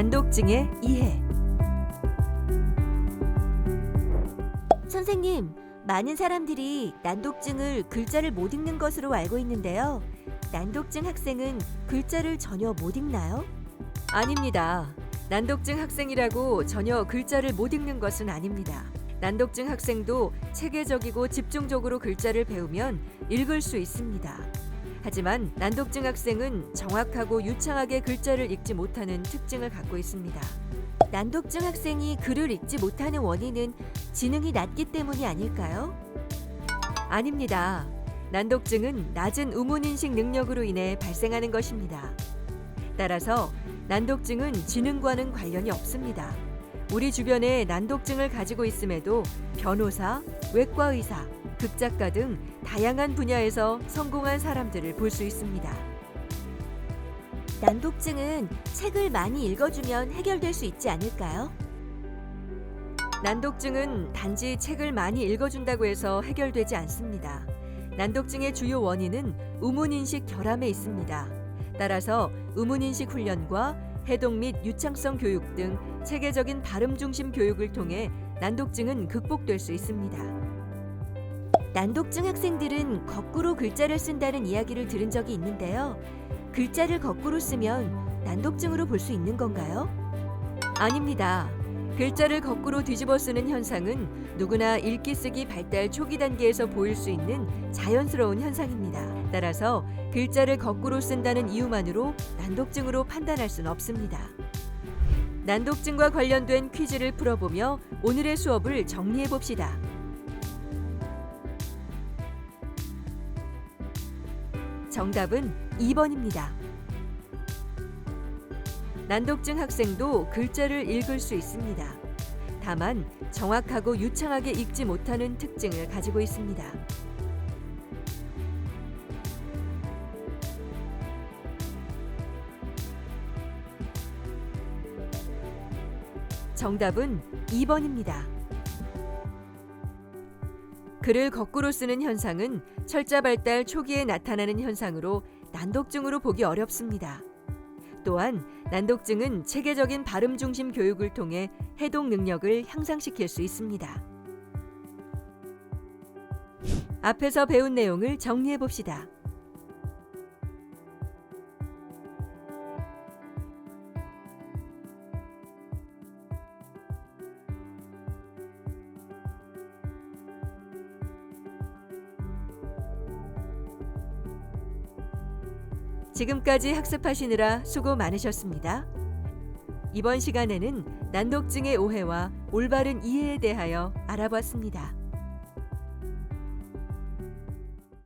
난독증의 이해 선생님, 많은 사람들이 난독증을 글자를 못 읽는 것으로 알고 있는데요. 난독증 학생은 글자를 전혀 못 읽나요? 아닙니다. 난독증 학생이라고 전혀 글자를 못 읽는 것은 아닙니다. 난독증 학생도 체계적이고 집중적으로 글자를 배우면 읽을 수 있습니다. 하지만 난독증 학생은 정확하고 유창하게 글자를 읽지 못하는 특징을 갖고 있습니다. 난독증 학생이 글을 읽지 못하는 원인은 지능이 낮기 때문이 아닐까요? 아닙니다. 난독증은 낮은 우문인식 능력으로 인해 발생하는 것입니다. 따라서 난독증은 지능과는 관련이 없습니다. 우리 주변에 난독증을 가지고 있음에도 변호사, 외과 의사, 극작가 등 다양한 분야에서 성공한 사람들을 볼 수 있습니다. 난독증은 책을 많이 읽어주면 해결될 수 있지 않을까요? 난독증은 단지 책을 많이 읽어준다고 해서 해결되지 않습니다. 난독증의 주요 원인은 우문인식 결함에 있습니다. 따라서 우문인식 훈련과 해독 및 유창성 교육 등 체계적인 발음 중심 교육을 통해 난독증은 극복될 수 있습니다. 난독증 학생들은 거꾸로 글자를 쓴다는 이야기를 들은 적이 있는데요. 글자를 거꾸로 쓰면 난독증으로 볼 수 있는 건가요? 아닙니다. 글자를 거꾸로 뒤집어 쓰는 현상은 누구나 읽기 쓰기 발달 초기 단계에서 보일 수 있는 자연스러운 현상입니다. 따라서 글자를 거꾸로 쓴다는 이유만으로 난독증으로 판단할 수는 없습니다. 난독증과 관련된 퀴즈를 풀어보며 오늘의 수업을 정리해 봅시다. 정답은 2번입니다. 난독증 학생도 글자를 읽을 수 있습니다. 다만 정확하고 유창하게 읽지 못하는 특징을 가지고 있습니다. 정답은 2번입니다. 글을 거꾸로 쓰는 현상은 철자 발달 초기에 나타나는 현상으로 난독증으로 보기 어렵습니다. 또한 난독증은 체계적인 발음 중심 교육을 통해 해독 능력을 향상시킬 수 있습니다. 앞에서 배운 내용을 정리해 봅시다. 지금까지 학습하시느라 수고 많으셨습니다. 이번 시간에는 난독증의 오해와 올바른 이해에 대하여 알아봤습니다.